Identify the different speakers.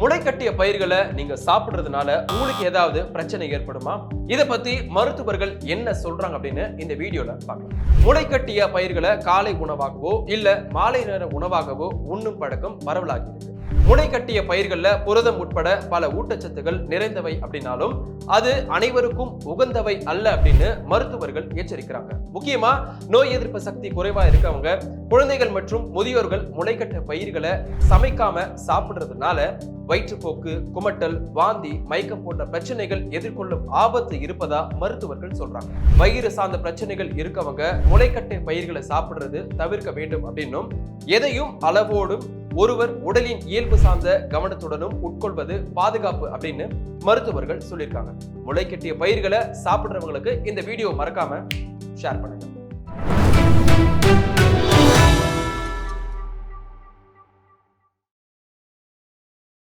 Speaker 1: முளைக்கட்டிய பயிர்களை நீங்க சாப்பிடுறதுனால உங்களுக்கு ஏதாவது பிரச்சனை ஏற்படுமா? இதை பத்தி மருத்துவர்கள் என்ன சொல்றாங்க அப்படின்னு இந்த வீடியோல பார்க்கலாம். முளைக்கட்டிய பயிர்களை காலை உணவாகவோ இல்ல மாலை நேர உணவாகவோ உண்ணும் பழக்கம் பரவலாகி இருக்கு. முளைக்கட்டிய பயிர்களில் புரதம் உட்பட பல ஊட்டச்சத்துகள் நிறைந்தவை அப்படின்னாலும் அது அனைவருக்கும் உகந்தவை அல்ல அப்படின்னு மருத்துவர்கள் எச்சரிக்கிறாங்க. முக்கியமா நோய் எதிர்ப்பு சக்தி குறைவா இருக்கவங்க குழந்தைகள் மற்றும் முதியோர்கள் முளைக்கட்ட பயிர்களை சமைக்காம சாப்பிடுறதுனால வயிற்றுப்போக்கு குமட்டல் வாந்தி மயக்கம் போன்ற பிரச்சனைகள் எதிர்கொள்ளும் ஆபத்து இருப்பதா மருத்துவர்கள் சொல்றாங்க. வயிறு சார்ந்த பிரச்சனைகள் இருக்கவங்க முளைக்கட்டை பயிர்களை சாப்பிடுறது தவிர்க்க வேண்டும் அப்படின்னும் எதையும் அளவோடும் ஒருவர் உடலின் இயல்பு சார்ந்த கவனத்துடனும் உட்கொள்வது பாதுகாப்பு அப்படின்னு மருத்துவர்கள் சொல்லியிருக்காங்க. முளைக்கட்டிய பயிர்களை சாப்பிடுறவங்களுக்கு இந்த வீடியோ மறக்காம ஷேர் பண்ணுங்க.